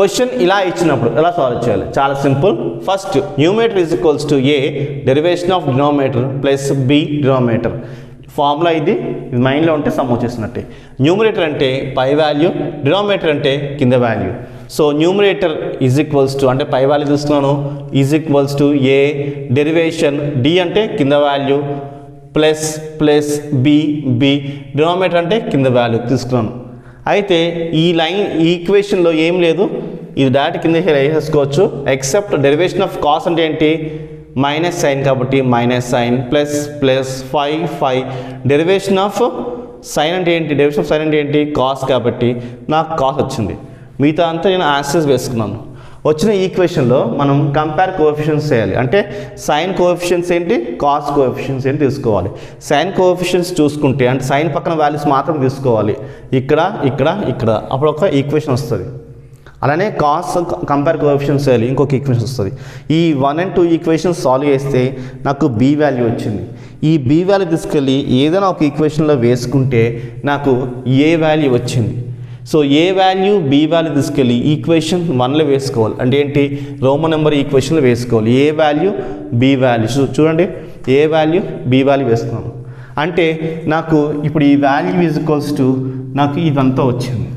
Question ఇలా ఇచ్చినప్పుడు ఎలా సాల్వ్ చేయాలి? చాలా simple first numerator is equals to A derivation of denominator plus B denominator formula ఇది ఇది మైండ్లో ఉంటే సమ్ వచ్చేసినట్టే. న్యూమరేటర్ అంటే పై వాల్యూ డినోమీటర్ అంటే కింద value so numerator is equals to అంటే పై వాల్యూ చూస్తున్నాను is equals to A derivation D అంటే కింద value plus plus B B denominator అంటే కింద వాల్యూ తీసుకున్నాను. అయితే ఈ లైన్ ఈ ఈక్వేషన్లో ఏం లేదు. ఇది డైరెక్ట్ కింద వేసేసుకోవచ్చు ఎక్సెప్ట్ డెరివేషన్ ఆఫ్ కాస్ అంటే ఏంటి? మైనస్ సైన్ కాబట్టి minus sine plus plus five five derivation of sine అంటే ఏంటి? డెరివేషన్ ఆఫ్ సైన్ అంటే ఏంటి? కాస్ కాబట్టి. నాకు కాస్ వచ్చింది. మిగతా అంతా నేను ఆన్సర్స్ వేసుకున్నాను. వచ్చిన ఈక్వేషన్లో మనం కంపేర్ కోఎఫిషియన్స్ చేయాలి. అంటే సైన్ కోఎఫిషియన్స్ ఏంటి? కాస్ కోఎఫిషియన్స్ ఏంటి తీసుకోవాలి. సైన్ కోఎఫిషియన్స్ చూసుకుంటే అంటే సైన్ పక్కన వాల్యూస్ మాత్రం తీసుకోవాలి. ఇక్కడ ఇక్కడ ఇక్కడ. అప్పుడు ఒక ఈక్వేషన్ వస్తుంది. అలానే కాస్ కంపేర్ కోఎఫిషియన్స్ చేయాలి. ఇంకొక ఈక్వేషన్ వస్తుంది. ఈ one and two equations solve చేస్తే నాకు బీ వాల్యూ వచ్చింది. ఈ బీ వాల్యూ తీసుకెళ్ళి ఏదైనా ఒక ఈక్వేషన్లో వేసుకుంటే నాకు ఏ వాల్యూ వచ్చింది. So A value B value తీసుకెళ్ళి ఈక్వేషన్ వన్లో వేసుకోవాలి. అంటే ఏంటి? రోమన్ నెంబర్ ఈక్వేషన్లో వేసుకోవాలి. A value? B value. So చూడండి. A value? బి వాల్యూ వేస్తున్నాను. అంటే నాకు ఇప్పుడు ఈ వాల్యూ ఈజ్ ఈక్వల్స్ టు నాకు ఇదంతా వచ్చింది.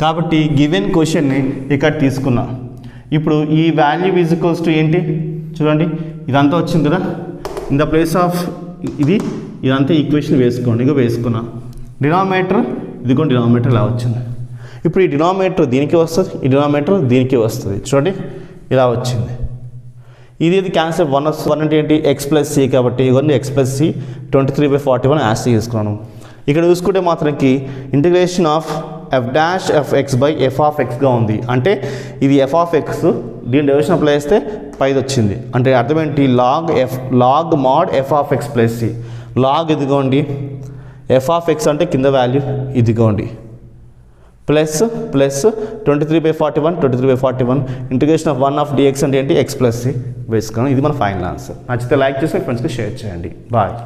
కాబట్టి గివెన్ క్వశ్చన్ని ఇక్కడ తీసుకున్నా. ఇప్పుడు ఈ వాల్యూ ఈజ్ ఈక్వల్స్ టు ఏంటి? చూడండి. ఇదంతా వచ్చింది కదా. ఇన్ ద ప్లేస్ ఆఫ్ ఇది ఇదంతా ఈక్వేషన్ వేసుకోండి. ఇక వేసుకున్నా. డినామినేటర్ ఇదిగో డినామినేటర్ ఇలా వచ్చింది. ఇప్పుడు ఈ డినామినేటర్ దీనికి వస్తుంది ఈ డినామినేటర్ దీనికి వస్తుంది. చూడండి ఇలా వచ్చింది. ఇది ఇది క్యాన్సర్ వన్ వన్ అంటే ఏంటి? ఎక్స్ ప్లస్ సి కాబట్టి ఇవన్నీ X plus C twenty three by forty one as తీసుకున్నాను ఇక్కడ చూసుకుంటే మాత్రంకి integration of F dash F X by F of ఎక్స్గా ఉంది. అంటే ఇది ఎఫ్ ఆఫ్ ఎక్స్ దీని డెవిషన్ అప్లై చేస్తే పైది వచ్చింది. అంటే అర్థం ఏంటి? Log F log mod F of X plus C log ఇదిగోండి. ఎఫ్ ఆఫ్ ఎక్స్ అంటే కింద వాల్యూ ఇదిగోండి. Plus plus twenty three by forty one twenty three by forty one integration of one of DX అంటే ఏంటి X plus C వేసుకున్నాం ఇది మన final answer నచ్చితే లైక్ చేసి ఫ్రెండ్స్కి షేర్ చేయండి. బాయ్